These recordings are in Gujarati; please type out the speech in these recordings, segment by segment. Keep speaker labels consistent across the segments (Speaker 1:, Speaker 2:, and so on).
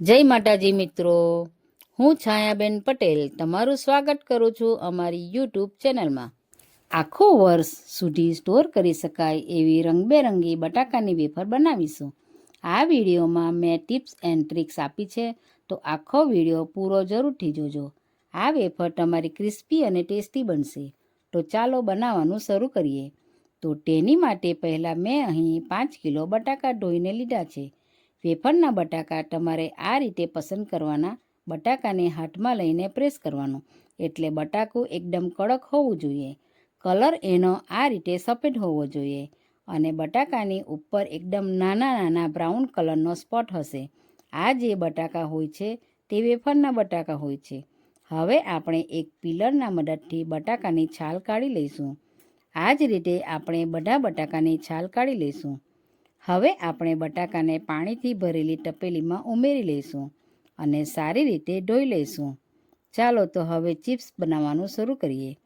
Speaker 1: જય માતાજી મિત્રો. હું છાયાબેન પટેલ તમારું સ્વાગત કરું છું અમારી યુટ્યુબ ચેનલમાં. આખું વર્ષ સુધી સ્ટોર કરી શકાય એવી રંગબેરંગી બટાકાની વેફર બનાવીશું. આ વિડીયોમાં મેં ટિપ્સ એન્ડ ટ્રિક્સ આપી છે, તો આખો વીડિયો પૂરો જરૂરથી જોજો. આ વેફર તમારી ક્રિસ્પી અને ટેસ્ટી બનશે. તો ચાલો બનાવવાનું શરૂ કરીએ. તો તેની માટે પહેલાં મેં અહીં પાંચ કિલો બટાકા ધોઈને લીધા છે. વેફરના બટાકા તમારે આ રીતે પસંદ કરવાના બટાકાને હાથમાં લઈને પ્રેસ કરવાનું. એટલે બટાકું એકદમ કડક હોવું જોઈએ. કલર એનો આ રીતે સફેદ હોવો જોઈએ અને બટાકાની ઉપર એકદમ નાના નાના બ્રાઉન કલરનો સ્પોટ હશે. આ જે બટાકા હોય છે તે વેફરના બટાકા હોય છે. હવે આપણે એક પિલરના મદદથી બટાકાની છાલ કાઢી લઈશું. આ જ રીતે આપણે બધા બટાકાની છાલ કાઢી લઈશું. હવે આપણે બટાકાને પાણીથી ભરેલી તપેલીમાં ઉમેરી લઈશું અને સારી રીતે ધોઈ લઈશું. ચાલો તો હવે ચિપ્સ બનાવવાનું શરૂ કરીએ.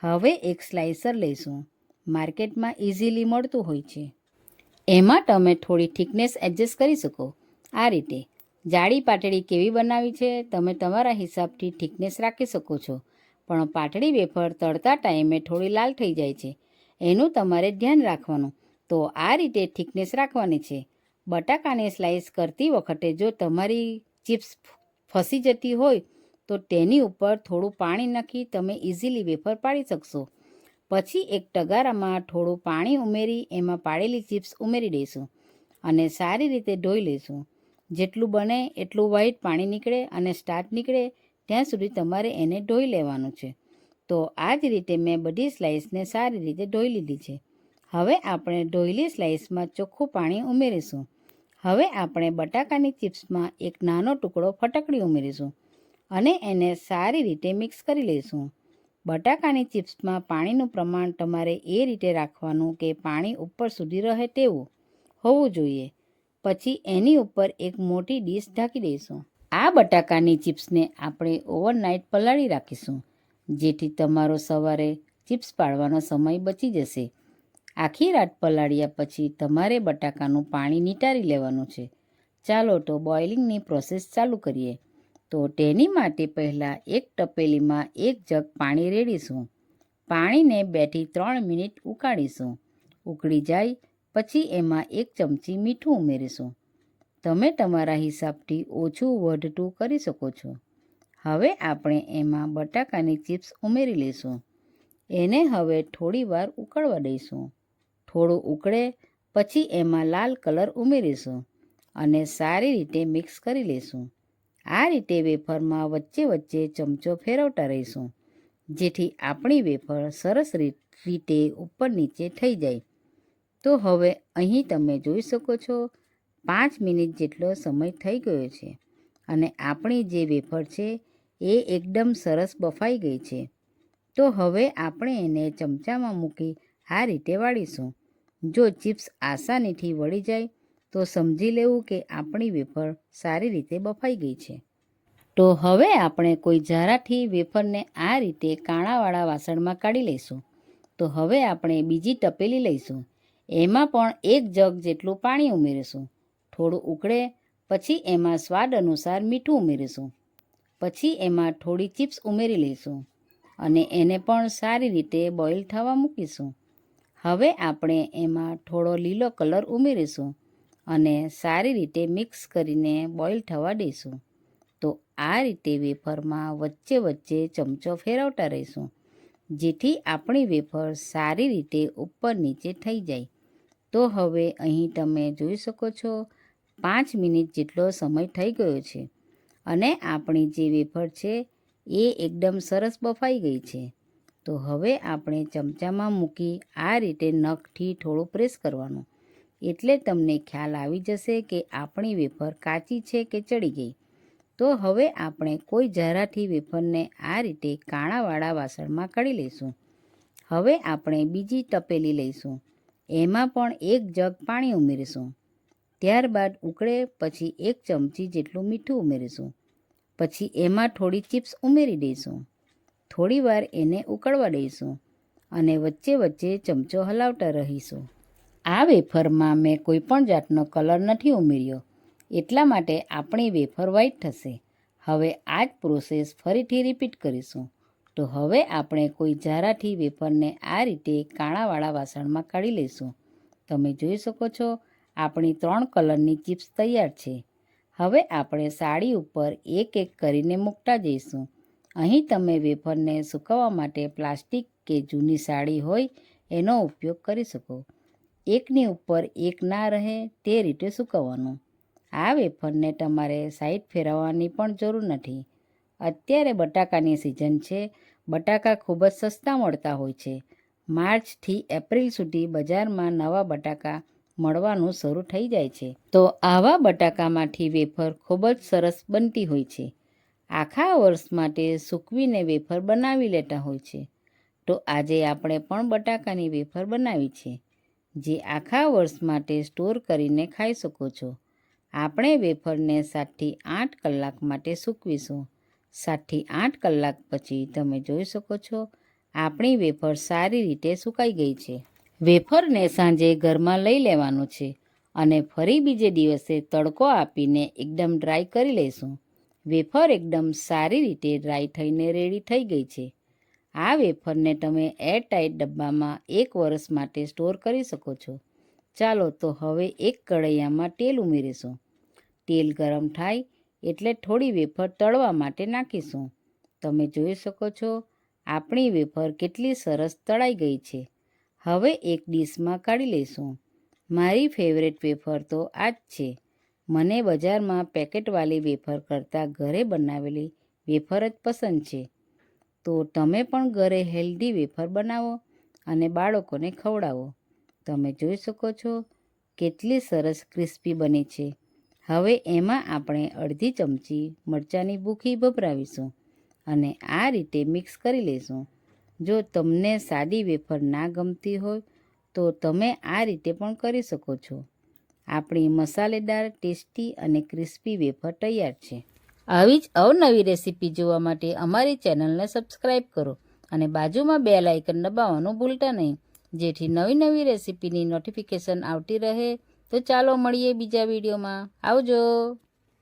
Speaker 1: હવે એક સ્લાઇસર લઈશું. માર્કેટમાં ઇઝીલી મળતું હોય છે. એમાં તમે થોડી થિકનેસ એડજસ્ટ કરી શકો. આ રીતે. જાડી પાટડી કેવી બનાવી છે તમે તમારા હિસાબથી થિકનેસ રાખી શકો છો. પણ પાટડી વેફર તળતા ટાઈમે થોડી લાલ થઈ જાય છે. એનું તમારે ધ્યાન રાખવાનું. તો આ રીતે થિકનેસ રાખવાની છે. બટાકાને સ્લાઇસ કરતી વખતે જો તમારી ચિપ્સ ફસી જતી હોય, તો તેની ઉપર થોડું પાણી નાખી તમે ઇઝીલી વેફર પાડી શકશો. પછી એક તગારામાં થોડું પાણી ઉમેરી એમાં પાડેલી ચિપ્સ ઉમેરી દઈશું અને સારી રીતે ધોઈ લઈશું. જેટલું બને એટલું વ્હાઈટ પાણી નીકળે અને સ્ટાર્ટ નીકળે, ત્યાં સુધી તમારે એને ધોઈ લેવાનું છે. તો આ જ રીતે મેં બધી સ્લાઇસને સારી રીતે ધોઈ લીધી છે. હવે આપણે ધોયેલી સ્લાઇસમાં ચોખ્ખું પાણી ઉમેરીશું. હવે આપણે બટાકાની ચિપ્સમાં એક નાનો ટુકડો ફટકડી ઉમેરીશું અને એને સારી રીતે મિક્સ કરી લઈશું. બટાકાની ચિપ્સમાં પાણીનું પ્રમાણ તમારે એ રીતે રાખવાનું કે પાણી ઉપર સુધી રહે તેવું હોવું જોઈએ. પછી એની ઉપર એક મોટી ડીશ ઢાંકી દઈશું. આ બટાકાની ચિપ્સને આપણે ઓવરનાઇટ પલાળી રાખીશું, જેથી તમારો સવારે ચિપ્સ પાડવાનો સમય બચી જશે. આખી રાત પલાળ્યા પછી તમારે બટાકાનું પાણી નીટારી લેવાનું છે. ચાલો તો બોઇલિંગની પ્રોસેસ ચાલુ કરીએ. તો તેની માટે પહેલાં એક તપેલીમાં એક જગ પાણી રેડીશું. પાણીને બેથી ત્રણ મિનિટ ઉકાળીશું. ઉકળી જાય પછી એમાં એક ચમચી મીઠું ઉમેરીશું. તમે તમારા હિસાબથી ઓછું વધતું કરી શકો છો. હવે આપણે એમાં બટાકાની ચિપ્સ ઉમેરી લઈશું. એને હવે થોડી વાર ઉકળવા દઈશું. થોડું ઉકળે, પછી એમાં લાલ કલર ઉમેરીશું અને સારી રીતે મિક્સ કરી લઈશું આ રીતે વેફરમાં વચ્ચે વચ્ચે ચમચો ફેરવતા રહીશું, જેથી આપણી વેફર સરસ રીતે ઉપર નીચે થઈ જાય. તો હવે અહીં તમે જોઈ શકો છો, પાંચ મિનિટ જેટલો સમય થઈ ગયો છે અને આપણી જે વેફર છે એ એકદમ સરસ બફાઈ ગઈ છે. તો હવે આપણે એને ચમચામાં મૂકી આ રીતે વાળીશું. જો ચિપ્સ આસાનીથી વળી જાય, તો સમજી લેવું કે આપણી વેફર સારી રીતે બફાઈ ગઈ છે. તો હવે આપણે કોઈ જરાથી વેફરને આ રીતે કાણાવાળા વાસણમાં કાઢી લઈશું. તો હવે આપણે બીજી તપેલી લઈશું. એમાં પણ એક જગ જેટલું પાણી ઉમેરીશું. થોડું ઉકળે, પછી એમાં સ્વાદ અનુસાર મીઠું ઉમેરીશું. પછી એમાં થોડી ચિપ્સ ઉમેરી લઈશું અને એને પણ સારી રીતે બોઇલ થવા મૂકીશું. હવે આપણે એમાં થોડો લીલો કલર ઉમેરીશું અને સારી રીતે મિક્સ કરીને બોઇલ થવા દઈશું. તો આ રીતે વેફરમાં વચ્ચે વચ્ચે ચમચો ફેરવતા રહીશું, જેથી આપણી વેફર સારી રીતે ઉપર નીચે થઈ જાય. તો હવે અહીં તમે જોઈ શકો છો, પાંચ મિનિટ જેટલો સમય થઈ ગયો છે અને આપણી જે વેફર છે એ એકદમ સરસ બફાઈ ગઈ છે. તો હવે આપણે ચમચામાં મૂકી આ રીતે નખથી થોડું પ્રેસ કરવાનું. એટલે તમને ખ્યાલ આવી જશે કે આપણી વેફર કાચી છે કે ચડી ગઈ. તો હવે આપણે કોઈ જરાથી વેફરને આ રીતે કાણાવાળા વાસણમાં કાઢી લઈશું. હવે આપણે બીજી તપેલી લઈશું. એમાં પણ એક જગ પાણી ઉમેરીશું. ત્યારબાદ ઉકળે પછી એક ચમચી જેટલું મીઠું ઉમેરીશું. પછી એમાં થોડી ચિપ્સ ઉમેરી દઈશું. થોડી વાર એને ઉકળવા દઈશું અને વચ્ચે વચ્ચે ચમચો હલાવતા રહીશું. આ વેફરમાં મેં કોઈ પણ જાતનો કલર નથી ઉમેર્યો. એટલા માટે આપણી વેફર વ્હાઈટ થશે. હવે આ જ પ્રોસેસ ફરીથી રિપીટ કરીશું. તો હવે આપણે કોઈ જારાથી વેફરને આ રીતે કાણાવાળા વાસણમાં કાઢી લઈશું. તમે જોઈ શકો છો, આપણી ત્રણ કલરની ચિપ્સ તૈયાર છે. હવે આપણે સાડી ઉપર એક એક કરીને મૂકતા જઈશું. અહીં તમે વેફરને સૂકવવા માટે પ્લાસ્ટિક કે જૂની સાડી હોય એનો ઉપયોગ કરી શકો. એકની ઉપર એક ના રહે તે રીતે સૂકવવાનું. આ વેફરને તમારે સાઈડ ફેરવવાની પણ જરૂર નથી. અત્યારે બટાકાની સિઝન છે. બટાકા ખૂબ જ સસ્તા મળતા હોય છે. માર્ચથી એપ્રિલ સુધી બજારમાં નવા બટાકા મળવાનું શરૂ થઈ જાય છે. તો આવા બટાકામાંથી વેફર ખૂબ જ સરસ બનતી હોય છે. આખા વર્ષ માટે સૂકવીને વેફર બનાવી લેતા હોય છે. તો આજે આપણે પણ બટાકાની વેફર બનાવી છે, જે આખા વર્ષ માટે સ્ટોર કરીને ખાઈ શકો છો. આપણે વેફરને સાતથી આઠ કલાક માટે સૂકવીશું. સાતથી આઠ કલાક પછી તમે જોઈ શકો છો, આપણી વેફર સારી રીતે સુકાઈ ગઈ છે. વેફરને સાંજે ઘરમાં લઈ લેવાનું છે અને ફરી બીજે દિવસે તડકો આપીને એકદમ ડ્રાય કરી લઈશું. વેફર એકદમ સારી રીતે ડ્રાય થઈને રેડી થઈ ગઈ છે. આ વેફરને તમે એરટાઇટ ડબ્બામાં એક વર્ષ માટે સ્ટોર કરી શકો છો. ચાલો તો હવે એક કઢૈયામાં તેલ ઉમેરીશું. તેલ ગરમ થાય એટલે થોડી વેફર તળવા માટે નાખીશું. તમે જોઈ શકો છો, આપણી વેફર કેટલી સરસ તળાઈ ગઈ છે. હવે એક ડીશમાં કાઢી લઈશું. મારી ફેવરેટ વેફર તો આ જ છે. મને બજારમાં પેકેટવાળી વેફર કરતાં ઘરે બનાવેલી વેફર જ પસંદ છે. તો તમે પણ ઘરે હેલ્ધી વેફર બનાવો અને બાળકોને ખવડાવો. તમે જોઈ શકો છો કેટલી સરસ ક્રિસ્પી બની છે. હવે એમાં આપણે અડધી ચમચી મરચાંની ભૂખી ભભરાવીશું અને આ રીતે મિક્સ કરી લઈશું. જો તમને સાદી વેફર ના ગમતી હોય તો તમે આ રીતે પણ કરી શકો છો. આપણી મસાલેદાર, ટેસ્ટી અને ક્રિસ્પી વેફર તૈયાર છે. આવી જ અવનવી રેસીપી જોવા માટે અમારી ચેનલને સબસ્ક્રાઈબ કરો અને બાજુમાં બે લાઇકન દબાવવાનું ભૂલતા નહીં. જેથી નવી નવી રેસીપીની નોટિફિકેશન આવતી રહે. તો ચાલો મળીએ બીજા વિડીયોમાં. આવજો!